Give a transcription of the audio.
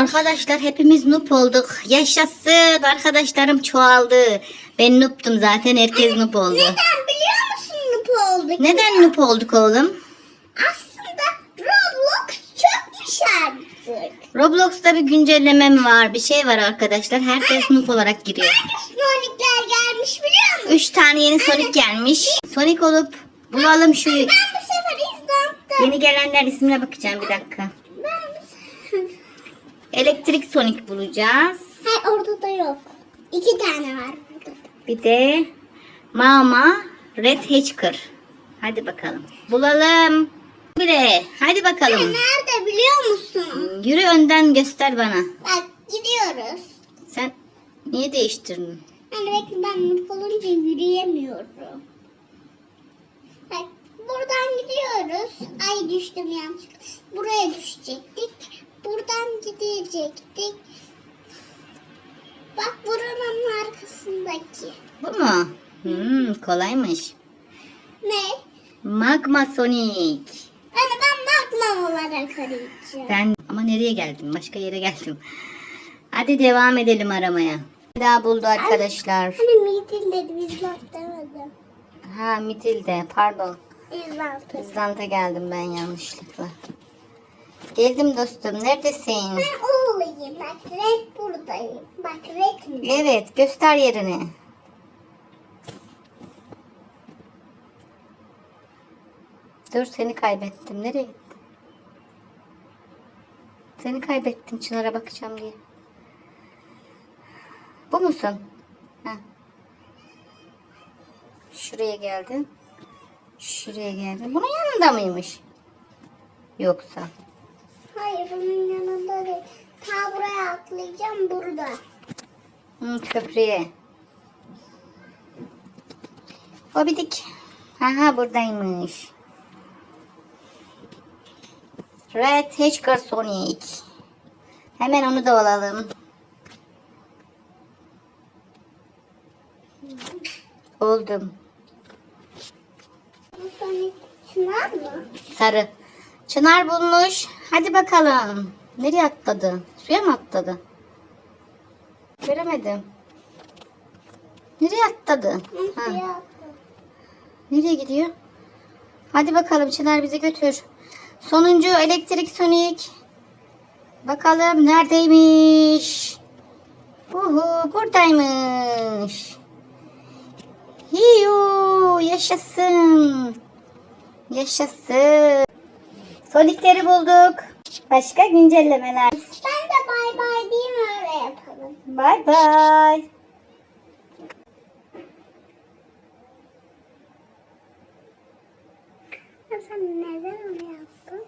Arkadaşlar hepimiz noob olduk. Yaşasın. Arkadaşlarım çoğaldı. Ben noob'tum zaten. Herkes noob oldu. Neden biliyor musun Nup olduk? Neden noob olduk oğlum? Aslında Roblox çökmüş artık. Roblox'ta bir güncelleme mi var? Bir şey var arkadaşlar. Herkes noob olarak giriyor. Sonic'ler gelmiş biliyor musun? Üç tane yeni Sonic gelmiş. Sonic olup bulalım şu Ben bu sefer İzlanda'da. yeni gelenler ismine bakacağım bir dakika. Elektrik Sonic bulacağız. Hayır orada da yok. İki tane var. Bir de Mama Red Hitchker. Hadi bakalım. Bulalım. Bire. Hadi bakalım. Nerede biliyor musun? Yürü önden göster bana. Bak gidiyoruz. Sen niye değiştirdin? Yani belki ben Nup olunca yürüyemiyorum. Bak buradan gidiyoruz. Ay düştüm yanlışlıkla. Buraya düşecektik. Buradan gidecektik. Bak buranın arkasındaki. Bu mu? Hmm, kolaymış. Ne? Magma Sonic. Hani ben bakmam olarak arayacağım. Ben ama nereye geldim? Başka yere geldim. Hadi devam edelim aramaya. Daha buldu arkadaşlar. Hani midil dedim İzland demedim. Ha Mitilde pardon. İzland. İzlanda geldim ben yanlışlıkla. Geldim dostum neredesin? Ben o olayım. Bak red buradayım. Bak red mi? Evet göster yerini. Dur seni kaybettim. Nereye gittin? Seni kaybettim Çınar'a bakacağım diye. Bu musun? Heh. Şuraya geldin. Şuraya geldin. Bunun yanında mıymış? Yoksa. Hayır bunun yanında değil. Ta buraya atlayacağım burada. Hı, köprüye. Hobidik. Aha buradaymış. Red Hitchcock Sonic. Hemen onu da alalım. Oldum. Bu Sonic çınar mı? Sarı. Çınar bulmuş. Hadi bakalım. Nereye atladı? Suya mı atladı? Göremedim. Nereye atladı? Ha. Nereye gidiyor? Hadi bakalım Çınar bizi götür. Sonuncu elektrik Sonic. Bakalım neredeymiş? Uhu buradaymış. Hiyu yaşasın. Yaşasın. Sonic'leri bulduk. Başka güncellemeler. Ben de bay bay diyeyim öyle yapalım. Bye. Ya Sen neden öyle yaptın?